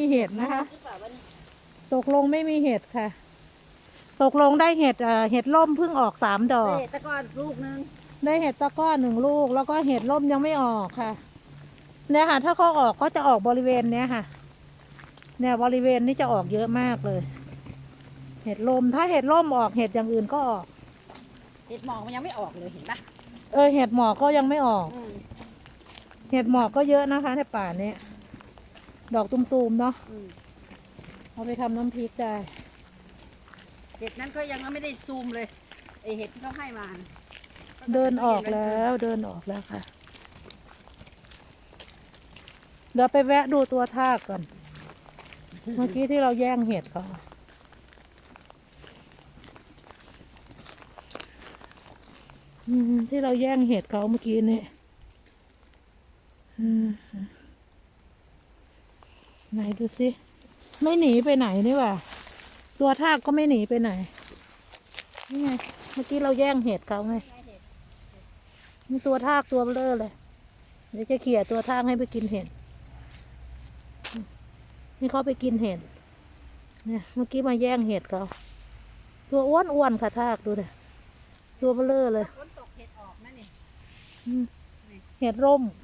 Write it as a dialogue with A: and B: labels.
A: มีเห็ดนะคะ
B: หรือเปล่าวะเนี่ย
A: ตกลงไม่มีเห็ดค่ะ ตกลงได้เห็ดเอ่อเห็ดล่มเพิ่งออกสามดอก
B: เฮ้ยตะกอนลูกนึง
A: ได้เห็ดตะกร้อหนึ่งลูก แล้วก็เห็ดล่มยังไม่ออกค่ะ เนี่ยค่ะ ถ้าเขาออกก็จะออกบริเวณเนี้ยค่ะ เนี่ยบริเวณนี้จะออกเยอะมากเลย เห็ดลมถ้าเห็ดล่มออกเห็ดอย่างอื่นก็ออก
B: เห็ดหมอกมันยังไม่ออกเลยเห็นปะ
A: เออเห็ดหมอกก็ยังไม่ออก
B: อืม
A: เห็ดหมอกก็เยอะนะคะในป่าเนี้ย ดอกตุ่มๆเนาะ
B: อืม
A: เอาไปทำน้ำพริกได้
B: เห็ดนั้นก็ยังไม่ได้ซูมเลยไอเห็ดที่เขาให้มาน่ะ
A: เดินออกแล้วเดินออกแล้วค่ะ เดี๋ยวไปแวะดูตัวทากก่อน เมื่อกี้ที่เราแย่งเห็ดเขาอืมที่เราแย่งเห็ดเขาเมื่อกี้นี่อืม ไหนดูสิ ไม่หนีไปไหนนี่หว่า ตัวทากก็ไม่หนีไปไหน นี่ไง เมื่อกี้เราแย่งเห็ดเขาไงนี่ตัวทากตัวเบลอเลย เดี๋ยวจะเขี่ยตัวทากให้ไปกินเห็ด นี่เขาไปกินเห็ด เนี่ย เมื่อกี้มาแย่งเห็ดเขา ตัวอ้วนอ้วนๆค่ะทากดูเลยตัวเบลอเลย
B: ฝนตกเห็ดออกนะนี่
A: อืมเห็ดร่ม
B: อ